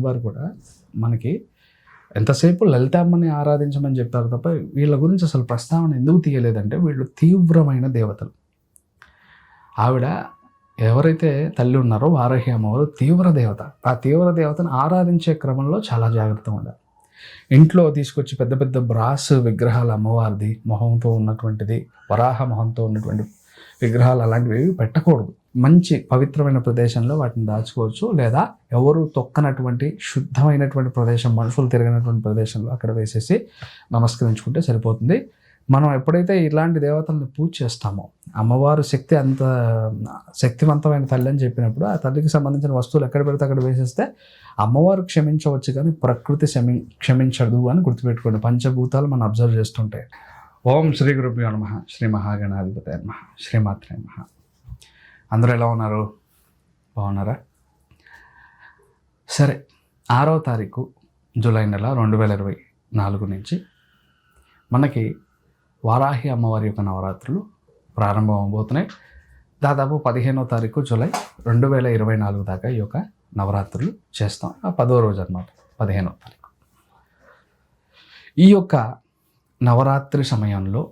వారు కూడా మనకి ఎంతసేపు లలితామ్మని ఆరాధించమని చెప్పారు తప్ప వీళ్ళ గురించి అసలు ప్రస్తావన ఎందుకు తీయలేదంటే వీళ్ళు తీవ్రమైన దేవతలు. ఆవిడ ఎవరైతే తల్లి ఉన్నారో వారాహి అమ్మవారు తీవ్ర దేవత. ఆ తీవ్ర దేవతను ఆరాధించే క్రమంలో చాలా జాగ్రత్తగా ఉండాలి. ఇంట్లో తీసుకొచ్చి పెద్ద పెద్ద బ్రాస్ విగ్రహాలు అమ్మవారిది మొహంతో ఉన్నటువంటిది వరాహ మొహంతో ఉన్నటువంటి విగ్రహాలు అలాంటివి ఏవి పెట్టకూడదు. మంచి పవిత్రమైన ప్రదేశంలో వాటిని దాచుకోవచ్చు లేదా ఎవరు తొక్కనటువంటి శుద్ధమైనటువంటి ప్రదేశం మనుషులు తిరగనటువంటి ప్రదేశంలో అక్కడ వేసేసి నమస్కరించుకుంటే సరిపోతుంది. మనం ఎప్పుడైతే ఇలాంటి దేవతల్ని పూజ చేస్తామో అమ్మవారు శక్తి అంత శక్తివంతమైన తల్లి అని చెప్పినప్పుడు ఆ తల్లికి సంబంధించిన వస్తువులు ఎక్కడ పెడితే అక్కడ వేసేస్తే అమ్మవారు క్షమించవచ్చు కానీ ప్రకృతి క్షమి క్షమించదు అని గుర్తుపెట్టుకోండి. పంచభూతాలు మనం అబ్జర్వ్ చేస్తుంటాయి ఓం శ్రీ గురుభ్యో నమ. శ్రీ మహాగణాధిపతి నమ. శ్రీమాత్రే నమ. అందరూ ఎలా ఉన్నారు? బాగున్నారా? సరే ఆరో తారీఖు జూలై నెల రెండు వేల ఇరవై నాలుగు నుంచి మనకి వారాహి అమ్మవారి యొక్క నవరాత్రులు ప్రారంభం అవబోతున్నాయి దాదాపు పదిహేనో తారీఖు జూలై రెండు వేల ఇరవై నాలుగు దాకా ఈ యొక్క నవరాత్రులు చేస్తాం. ఆ పదో రోజు అనమాట పదిహేనో తారీఖు. ఈ యొక్క నవరాత్రి సమయంలో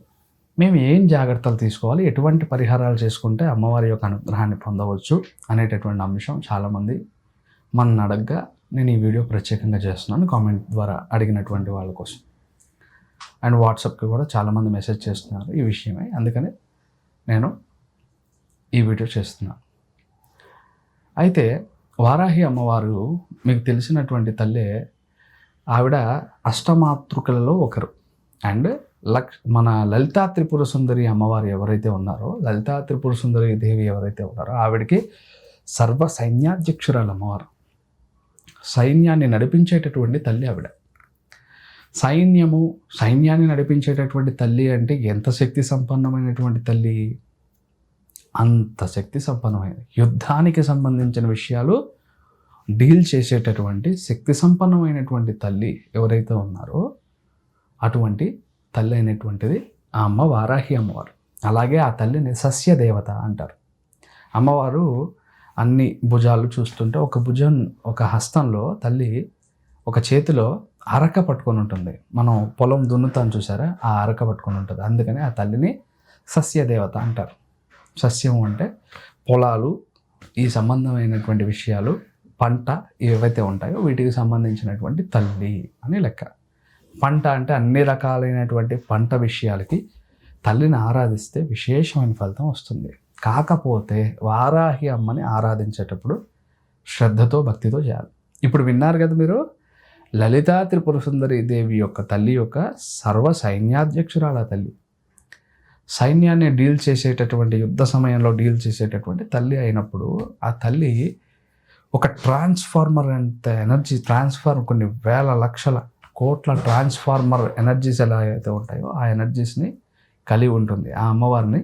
మేము ఏం జాగ్రత్తలు తీసుకోవాలి? ఎటువంటి పరిహారాలు చేసుకుంటే అమ్మవారి యొక్క అనుగ్రహాన్ని పొందవచ్చు? అనేటటువంటి అంశం చాలామంది మన అడగ్గా నేను ఈ వీడియో ప్రత్యేకంగా చేస్తున్నాను. కామెంట్ ద్వారా అడిగినటువంటి వాళ్ళ కోసం. అండ్ వాట్సాప్కి కూడా చాలామంది మెసేజ్ చేస్తున్నారు ఈ విషయమై. అందుకని నేను ఈ వీడియో చేస్తున్నాను. అయితే వారాహి అమ్మవారు మీకు తెలిసినటువంటి తల్లే ఆవిడ అష్టమాతృకలలో ఒకరు. అండ్ లక్ష్ మన లలితా త్రిపుర సుందరి అమ్మవారు ఎవరైతే ఉన్నారో లలితా త్రిపుర సుందరి దేవి ఎవరైతే ఉన్నారో ఆవిడకి సర్వ సైన్యాధ్యక్షురాలు అమ్మవారు. సైన్యాన్ని నడిపించేటటువంటి తల్లి ఆవిడ. సైన్యము సైన్యాన్ని నడిపించేటటువంటి తల్లి అంటే ఎంత శక్తి సంపన్నమైనటువంటి తల్లి? అంత శక్తి సంపన్నమైనది యుద్ధానికి సంబంధించిన విషయాలు డీల్ చేసేటటువంటి శక్తి సంపన్నమైనటువంటి తల్లి ఎవరైతే ఉన్నారో అటువంటి తల్లి అయినటువంటిది ఆ అమ్మ వారాహి అమ్మవారు. అలాగే ఆ తల్లిని సస్యదేవత అంటారు. అమ్మవారు అన్ని భుజాలు చూస్తుంటే ఒక భుజం ఒక హస్తంలో తల్లి ఒక చేతిలో అరక పట్టుకొని ఉంటుంది. మనం పొలం దున్నుతాం చూసారా? ఆ అరక పట్టుకొని ఉంటుంది. అందుకని ఆ తల్లిని సస్యదేవత అంటారు. సస్యం అంటే పొలాలు ఈ సంబంధమైనటువంటి విషయాలు పంట ఏవైతే ఉంటాయో వీటికి సంబంధించినటువంటి తల్లి అని లెక్క. పంట అంటే అన్ని రకాలైనటువంటి పంట విషయాలకి తల్లిని ఆరాధిస్తే విశేషమైన ఫలితం వస్తుంది. కాకపోతే వారాహి అమ్మని ఆరాధించేటప్పుడు శ్రద్ధతో భక్తితో చేయాలి. ఇప్పుడు విన్నారు కదా మీరు లలితా త్రిపుర సుందరి దేవి యొక్క తల్లి యొక్క సర్వ సైన్యాధ్యక్షురాల తల్లి. సైన్యాన్ని డీల్ చేసేటటువంటి యుద్ధ సమయంలో డీల్ చేసేటటువంటి తల్లి అయినప్పుడు ఆ తల్లి ఒక ట్రాన్స్ఫార్మర్ అంత ఎనర్జీ ట్రాన్స్ఫార్మర్ కొన్ని వేల లక్షల కోట్ల ట్రాన్స్ఫార్మర్ ఎనర్జీస్ ఎలా అయితే ఉంటాయో ఆ ఎనర్జీస్ని కలిగి ఉంటుంది. ఆ అమ్మవారిని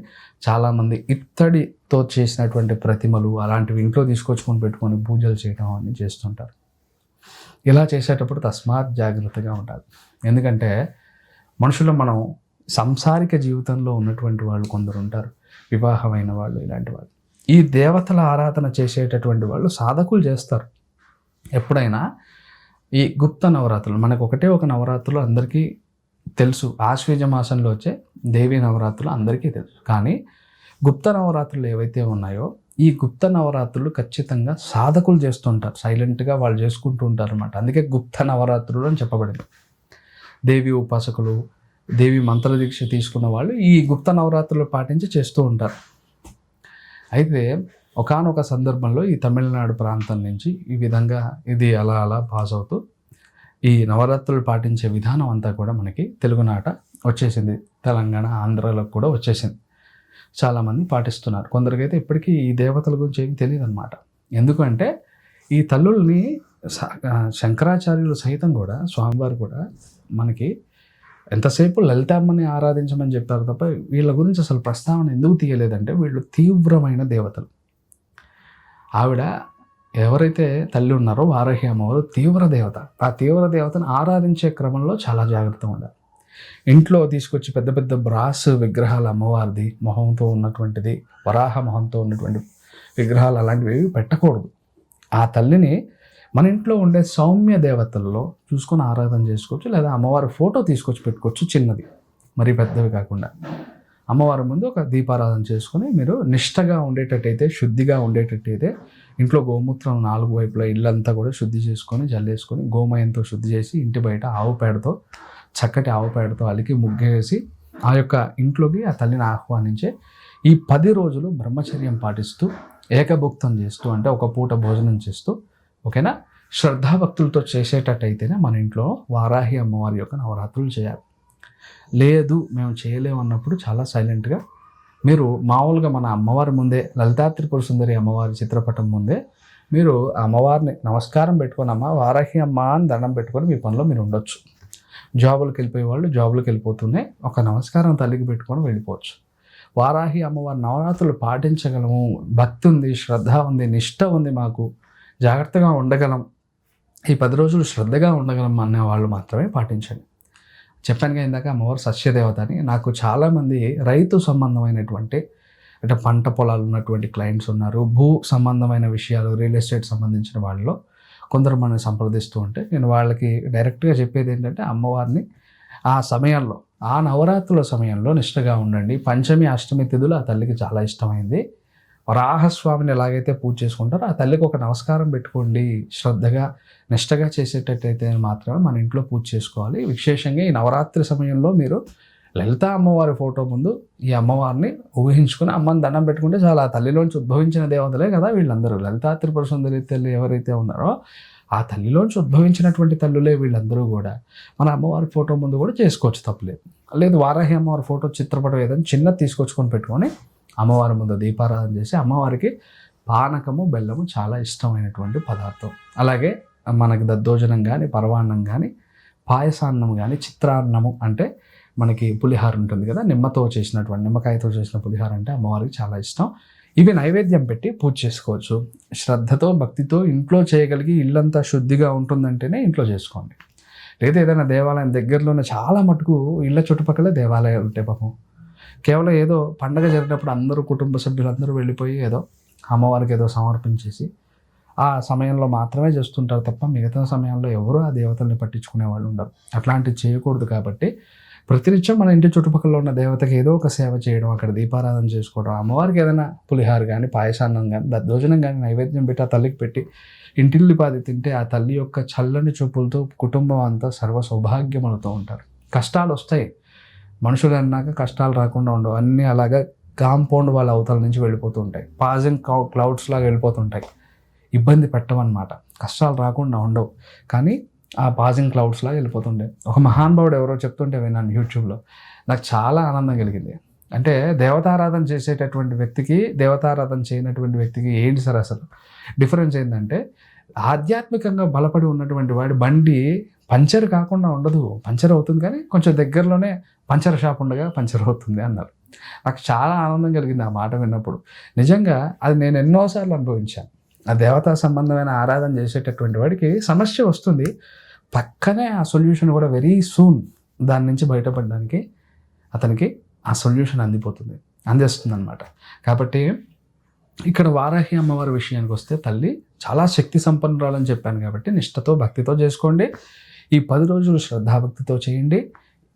చాలామంది ఇత్తడితో చేసినటువంటి ప్రతిమలు అలాంటివి ఇంట్లో తీసుకొచ్చుకొని పెట్టుకొని పూజలు చేయడం అన్నీ చేస్తుంటారు. ఇలా చేసేటప్పుడు తస్మాత్ జాగ్రత్తగా ఉండాలి. ఎందుకంటే మనుషులు మనం సంసారిక జీవితంలో ఉన్నటువంటి వాళ్ళు కొందరు ఉంటారు. వివాహమైన వాళ్ళు ఇలాంటి వాళ్ళు. ఈ దేవతల ఆరాధన చేసేటటువంటి వాళ్ళు సాధకులు చేస్తారు. ఎప్పుడైనా ఈ గుప్త నవరాత్రులు మనకు ఒకటే ఒక నవరాత్రులు అందరికీ తెలుసు. ఆశ్వేజ మాసంలో వచ్చే దేవి నవరాత్రులు అందరికీ తెలుసు. కానీ గుప్త నవరాత్రులు ఏవైతే ఉన్నాయో ఈ గుప్త నవరాత్రులు ఖచ్చితంగా సాధకులు చేస్తుంటారు. సైలెంట్గా వాళ్ళు చేసుకుంటూ ఉంటారు అనమాట అందుకే గుప్త నవరాత్రులు అని చెప్పబడింది. దేవి ఉపాసకులు దేవి మంత్ర దీక్ష తీసుకున్న వాళ్ళు ఈ గుప్త నవరాత్రులు పాటించి చేస్తూ ఉంటారు. అయితే ఒకానొక సందర్భంలో ఈ తమిళనాడు ప్రాంతం నుంచి ఈ విధంగా ఇది అలా అలా పాస్ అవుతూ ఈ నవరాత్రులు పాటించే విధానం అంతా కూడా మనకి తెలుగునాట వచ్చేసింది. తెలంగాణ ఆంధ్రాలో కూడా వచ్చేసింది. చాలామంది పాటిస్తున్నారు. కొందరికైతే ఇప్పటికీ ఈ దేవతల గురించి ఏమి తెలియదు అనమాట ఎందుకంటే ఈ తల్లుల్ని స- శంకరాచార్యులు సైతం కూడా స్వామివారు కూడా మనకి ఎంతసేపు లలితామ్మని ఆరాధించమని చెప్పారు తప్ప వీళ్ళ గురించి అసలు ప్రస్తావన ఎందుకు తీయలేదంటే వీళ్ళు తీవ్రమైన దేవతలు. ఆవిడ ఎవరైతే తల్లి ఉన్నారో వారాహి అమ్మవారు తీవ్ర దేవత. ఆ తీవ్ర దేవతను ఆరాధించే క్రమంలో చాలా జాగ్రత్తగా ఉండాలి. ఇంట్లో తీసుకొచ్చి పెద్ద పెద్ద బ్రాస్ విగ్రహాలు అమ్మవారిది మొహంతో ఉన్నటువంటిది వరాహ మొహంతో ఉన్నటువంటి విగ్రహాలు అలాంటివి ఏవి పెట్టకూడదు. ఆ తల్లిని మన ఇంట్లో ఉండే సౌమ్య దేవతల్లో చూసుకొని ఆరాధన చేసుకోవచ్చు లేదా అమ్మవారి ఫోటో తీసుకొచ్చి పెట్టుకోవచ్చు చిన్నది మరీ పెద్దవి కాకుండా. అమ్మవారి ముందు ఒక దీపారాధన చేసుకొని మీరు నిష్టగా ఉండేటట్టయితే శుద్ధిగా ఉండేటట్టయితే ఇంట్లో గోమూత్రం నాలుగు వైపులా ఇల్లంతా కూడా శుద్ధి చేసుకొని జల్లేసుకొని గోమయంతో శుద్ధి చేసి ఇంటి బయట ఆవు పేడతో చక్కటి ఆవు పేడతో అలికి ముగ్గేసి ఆ యొక్క ఇంట్లోకి ఆ తల్లిని ఆహ్వానించే ఈ పది రోజులు బ్రహ్మచర్యం పాటిస్తూ ఏకభుక్తం చేస్తూ అంటే ఒక పూట భోజనం చేస్తూ ఓకేనా? శ్రద్ధాభక్తులతో చేసేటట్టయితేనే మన ఇంట్లో వారాహి అమ్మవారి యొక్క నవరాత్రులు చేయాలి. లేదు మేము చేయలేము అన్నప్పుడు చాలా సైలెంట్గా మీరు మామూలుగా మన అమ్మవారి ముందే లలితా సుందరి అమ్మవారి చిత్రపటం ముందే మీరు ఆ అమ్మవారిని నమస్కారం పెట్టుకొని అమ్మ వారాహి అమ్మ అని దండం పెట్టుకొని మీ పనిలో మీరు ఉండొచ్చు. జాబులకు వెళ్ళిపోయే వాళ్ళు జాబులకు వెళ్ళిపోతూనే ఒక నమస్కారం తల్లికి పెట్టుకొని వెళ్ళిపోవచ్చు. వారాహి అమ్మవారి నవరాత్రులు పాటించగలము. భక్తి ఉంది శ్రద్ధ ఉంది నిష్ట ఉంది మాకు. జాగ్రత్తగా ఉండగలం. ఈ పది రోజులు శ్రద్ధగా ఉండగలం అనే వాళ్ళు మాత్రమే పాటించండి. చెప్పానుగా ఇందాక అమ్మవారు సస్యదేవత అని. నాకు చాలామంది రైతు సంబంధమైనటువంటి అంటే పంట పొలాలు ఉన్నటువంటి క్లయింట్స్ ఉన్నారు. భూ సంబంధమైన విషయాలు రియల్ ఎస్టేట్ సంబంధించిన వాళ్ళలో కొందరు మనల్ని సంప్రదిస్తూ ఉంటే నేను వాళ్ళకి డైరెక్ట్గా చెప్పేది ఏంటంటే అమ్మవారిని ఆ సమయంలో ఆ నవరాత్రుల సమయంలో నిష్టగా ఉండండి. పంచమి అష్టమి తిథులు ఆ తల్లికి చాలా ఇష్టమైంది. వరాహస్వామిని ఎలాగైతే పూజ చేసుకుంటారో ఆ తల్లికి ఒక నమస్కారం పెట్టుకోండి. శ్రద్ధగా నిష్టగా చేసేటట్టయితే మాత్రమే మన ఇంట్లో పూజ చేసుకోవాలి. విశేషంగా ఈ నవరాత్రి సమయంలో మీరు లలిత అమ్మవారి ఫోటో ముందు ఈ అమ్మవారిని ఊహించుకుని అమ్మని దండం పెట్టుకుంటే చాలా. ఆ తల్లిలోంచి ఉద్భవించిన దేవతలే కదా వీళ్ళందరూ. లలితా త్రిపుర సుందరి తల్లి ఎవరైతే ఉన్నారో ఆ తల్లిలోంచి ఉద్భవించినటువంటి తల్లులే వీళ్ళందరూ కూడా మన అమ్మవారి ఫోటో ముందు కూడా చేసుకోవచ్చు తప్పులేదు. లేదు వారాహి అమ్మవారి ఫోటో చిత్రపటం ఏదైనా చిన్నది తీసుకొచ్చుకొని పెట్టుకొని అమ్మవారి ముందు దీపారాధన చేసి అమ్మవారికి పానకము బెల్లము చాలా ఇష్టమైనటువంటి పదార్థం. అలాగే మనకి దద్దోజనం కానీ పరవాన్నం కానీ పాయసాన్నం కానీ చిత్రాన్నము అంటే మనకి పులిహార ఉంటుంది కదా నిమ్మతో చేసినటువంటి నిమ్మకాయతో చేసిన పులిహార అంటే అమ్మవారికి చాలా ఇష్టం. ఇవి నైవేద్యం పెట్టి పూజ చేసుకోవచ్చు. శ్రద్ధతో భక్తితో ఇంట్లో చేయగలిగి ఇల్లంతా శుద్ధిగా ఉంటుందంటేనే ఇంట్లో చేసుకోండి. లేదా ఏదైనా దేవాలయం దగ్గరలోనే చాలా మటుకు ఇళ్ళ చుట్టుపక్కల దేవాలయాలు ఉంటాయి పాపం. కేవలం ఏదో పండగ జరిగినప్పుడు అందరూ కుటుంబ సభ్యులందరూ వెళ్ళిపోయి ఏదో అమ్మవారికి ఏదో సమర్పించేసి ఆ సమయంలో మాత్రమే చేస్తుంటారు తప్ప మిగతా సమయంలో ఎవరు ఆ దేవతల్ని పట్టించుకునే వాళ్ళు ఉండరు. అట్లాంటివి చేయకూడదు కాబట్టి ప్రతినిత్యం మన ఇంటి చుట్టుపక్కల ఉన్న దేవతకి ఏదో ఒక సేవ చేయడం అక్కడ దీపారాధన చేసుకోవడం అమ్మవారికి ఏదైనా పులిహార కానీ పాయసాన్నం కానీ దద్దోజనం కానీ నైవేద్యం పెట్టి ఆ తల్లికి పెట్టి ఇంటిల్లిపాది తింటే ఆ తల్లి యొక్క చల్లని చూపులతో కుటుంబం అంతా సర్వ సౌభాగ్యములతో ఉంటారు. కష్టాలు వస్తాయి. మనుషులు అన్నాక కష్టాలు రాకుండా ఉండవు. అన్నీ అలాగా కాంపౌండ్ వాళ్ళ అవతల నుంచి వెళ్ళిపోతుంటాయి పాజింగ్ క్లౌడ్స్ లాగా వెళ్ళిపోతుంటాయి ఇబ్బంది పెట్టమన్నమాట. కష్టాలు రాకుండా ఉండవు. కానీ ఆ పాజింగ్ క్లౌడ్స్ లాగా వెళ్ళిపోతుండే ఒక మహానుభావుడు ఎవరో చెప్తుంటే విన్నాను యూట్యూబ్లో. నాకు చాలా ఆనందం కలిగింది. అంటే దేవతారాధన చేసేటటువంటి వ్యక్తికి దేవతారాధన చేయనటువంటి వ్యక్తికి ఏంటి సార్ అసలు? డిఫరెన్స్ ఏంటంటే ఆధ్యాత్మికంగా బలపడి ఉన్నటువంటి వాడి బండి పంచర్ కాకుండా ఉండదు. పంచర్ అవుతుంది కానీ కొంచెం దగ్గరలోనే పంచర్ షాప్ ఉండగా పంచర్ అవుతుంది అన్నారు. నాకు చాలా ఆనందం కలిగింది ఆ మాట విన్నప్పుడు. నిజంగా అది నేను ఎన్నోసార్లు అనుభవించాను. ఆ దేవతా సంబంధమైన ఆరాధన చేసేటటువంటి వాడికి సమస్య వస్తుంది. పక్కనే ఆ సొల్యూషన్ కూడా వెరీ సూన్ దాని నుంచి బయటపడడానికి అతనికి ఆ సొల్యూషన్ అందిపోతుంది. అందిస్తుంది అనమాట కాబట్టి ఇక్కడ వారాహి అమ్మవారి విషయానికి వస్తే తల్లి చాలా శక్తి సంపన్నురాలని చెప్పాను కాబట్టి నిష్టతో భక్తితో చేసుకోండి. ఈ పది రోజులు శ్రద్ధాభక్తితో చేయండి.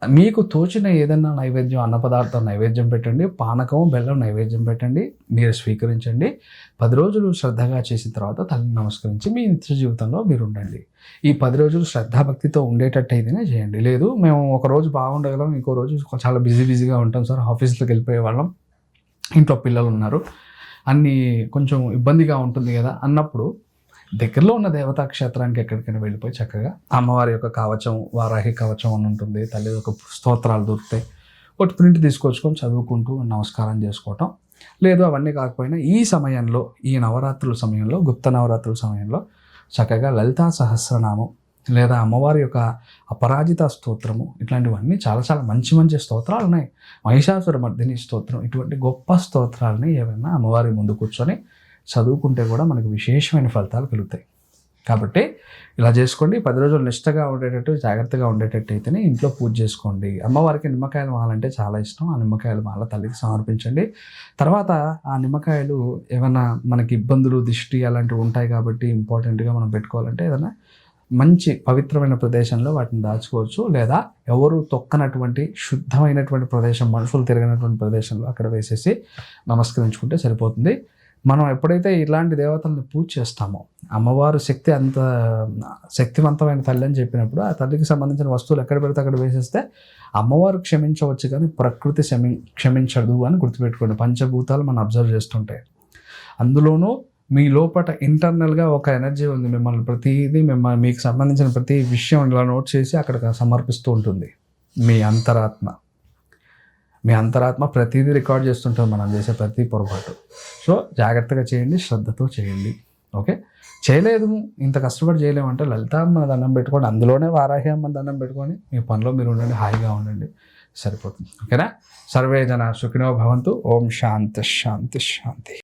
మీకు తోచిన ఏదన్నా నైవేద్యం అన్న పదార్థం నైవేద్యం పెట్టండి. పానకం బెల్లం నైవేద్యం పెట్టండి. మీరు స్వీకరించండి. పది రోజులు శ్రద్ధగా చేసిన తర్వాత తల్లిని నమస్కరించి మీ నిత్య జీవితంలో మీరు ఉండండి ఈ పది రోజులు శ్రద్ధాభక్తితో ఉండేటట్టు అయితేనే చేయండి. లేదు మేము ఒక రోజు బాగుండగలం ఇంకో రోజు చాలా బిజీ బిజీగా ఉంటాం సార్. ఆఫీస్లోకి వెళ్ళిపోయే వాళ్ళం. ఇంట్లో పిల్లలు ఉన్నారు. అన్నీ కొంచెం ఇబ్బందిగా ఉంటుంది కదా అన్నప్పుడు దగ్గరలో ఉన్న దేవతా క్షేత్రానికి ఎక్కడికైనా వెళ్ళిపోయి చక్కగా అమ్మవారి యొక్క కవచం వారాహి కవచం అని ఉంటుంది. తల్లి యొక్క స్తోత్రాలు దొరుకుతాయి. ఒకటి ప్రింట్ తీసుకొచ్చుకొని చదువుకుంటూ నమస్కారం చేసుకోవటం. లేదు అవన్నీ కాకపోయినా ఈ సమయంలో ఈ నవరాత్రుల సమయంలో గుప్త నవరాత్రుల సమయంలో చక్కగా లలితా సహస్రనామం లేదా అమ్మవారి యొక్క అపరాజిత స్తోత్రము ఇట్లాంటివన్నీ చాలా చాలా మంచి మంచి స్తోత్రాలు ఉన్నాయి. మహిషాసుర మర్దిని స్తోత్రం ఇటువంటి గొప్ప స్తోత్రాలని ఏవైనా అమ్మవారి ముందు కూర్చొని చదువుకుంటే కూడా మనకు విశేషమైన ఫలితాలు కలుగుతాయి. కాబట్టి ఇలా చేసుకోండి. పది రోజులు నిష్టగా ఉండేటట్టు జాగ్రత్తగా ఉండేటట్టు అయితేనే ఇంట్లో పూజ చేసుకోండి. అమ్మవారికి నిమ్మకాయలు మాలంటే చాలా ఇష్టం. ఆ నిమ్మకాయలు మాల తల్లికి సమర్పించండి. తర్వాత ఆ నిమ్మకాయలు ఏమైనా మనకి ఇబ్బందులు దిష్టి అలాంటివి ఉంటాయి కాబట్టి ఇంపార్టెంట్గా మనం పెట్టుకోవాలంటే ఏదైనా మంచి పవిత్రమైన ప్రదేశంలో వాటిని దాచుకోవచ్చు. లేదా ఎవరు తొక్కనటువంటి శుద్ధమైనటువంటి ప్రదేశం మనుషులు తిరగనటువంటి ప్రదేశంలో అక్కడ వేసేసి నమస్కరించుకుంటే సరిపోతుంది. మనం ఎప్పుడైతే ఇలాంటి దేవతల్ని పూజ చేస్తామో అమ్మవారు శక్తి అంత శక్తివంతమైన తల్లి అని చెప్పినప్పుడు ఆ తల్లికి సంబంధించిన వస్తువులు ఎక్కడ పెడితే అక్కడ వేసేస్తే అమ్మవారు క్షమించవచ్చు కానీ ప్రకృతి క్షమి క్షమించదు అని గుర్తుపెట్టుకోండి. పంచభూతాలు మనం అబ్జర్వ్ చేస్తుంటాయి అందులోనూ మీ లోపల ఇంటర్నల్గా ఒక ఎనర్జీ ఉంది. మిమ్మల్ని ప్రతిదీ మిమ్మల్ని మీకు సంబంధించిన ప్రతి విషయం ఇలా నోట్ చేసి అక్కడ సమర్పిస్తూ ఉంటుంది. మీ అంతరాత్మ. మీ అంతరాత్మ ప్రతిదీ రికార్డ్ చేస్తుంటుంది మనం చేసే ప్రతి పొరపాటు. సో జాగ్రత్తగా చేయండి శ్రద్ధతో చేయండి. ఓకే? చేయలేదు. ఇంత కష్టపడి చేయలేమంటే లలితామ్మ దండం పెట్టుకోండి అందులోనే వారాహి అమ్మ దండం పెట్టుకొని మీ పనిలో మీరు ఉండండి హాయిగా ఉండండి. సరిపోతుంది. ఓకేనా? సర్వే జన సుఖినో భవంతు. ఓం శాంతి శాంతి శాంతి.